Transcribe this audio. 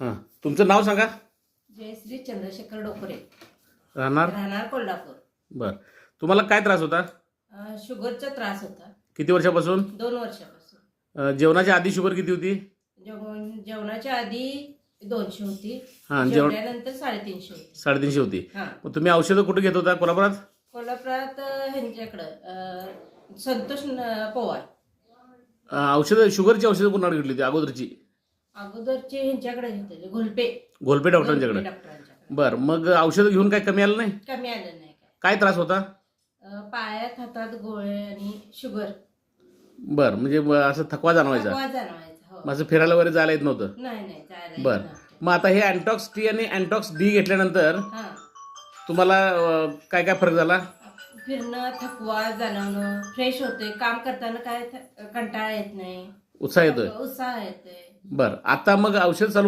हां. तुमचं नाव सांगा. जयश्री चंद्रशेखर डोकरे. राहणार? राहणार कोल्हापूर. बरं. तुम्हाला काय त्रास होता? अं, शुगरचा त्रास होता. किती वर्षापासून? दोन वर्षापासून. अं, जेवणाच्या आधी शुगर किती होती? जेवण जेवणाच्या आधी दोनशे होती. हां जेवण जेवल्यानंतर साडेतीनशे होती. साडेतीनशे होती. हा. मग तुम्ही औषधं कुठे घेत होता? कोल्हापुरात? कोल्हापुरात अं, ह्यांच्याकडं. अं, संतोष न- पवार. अं, औषधं शुगरची औषधं कोणाकडे घेतली होती? अगोदरची? अगोदरचे ह्यांच्याकडे घेतलेले घोलपे. घोलपे डॉक्टरांच्याकडे. बरं मग औषधं घेऊन काय कमी आलं नाही? कमी आलं नाही काय. काय त्रास होता? अं, पायात हातात गोळे आणि शुगर. बरं म्हणजे असं थकवा जाणवायचा? थकवा जाणवायचा हो. मग असं फिरायला वगैरे जायला येत नव्हतं? नाही नाही जायला येत बरं. नव्हतं. मग आता हे अँटॉक्स टी आणि अँटॉक्स डी घेतल्यानंतर हा. तुम्हाला अं, काय काय फरक झाला? फिरणं थकवा जाणवणं फ्रेश होते काम करताना काय थ- कंटाळा येत नाही. उत्साह येतोय. उत्साह बरं आता मग औषध चालू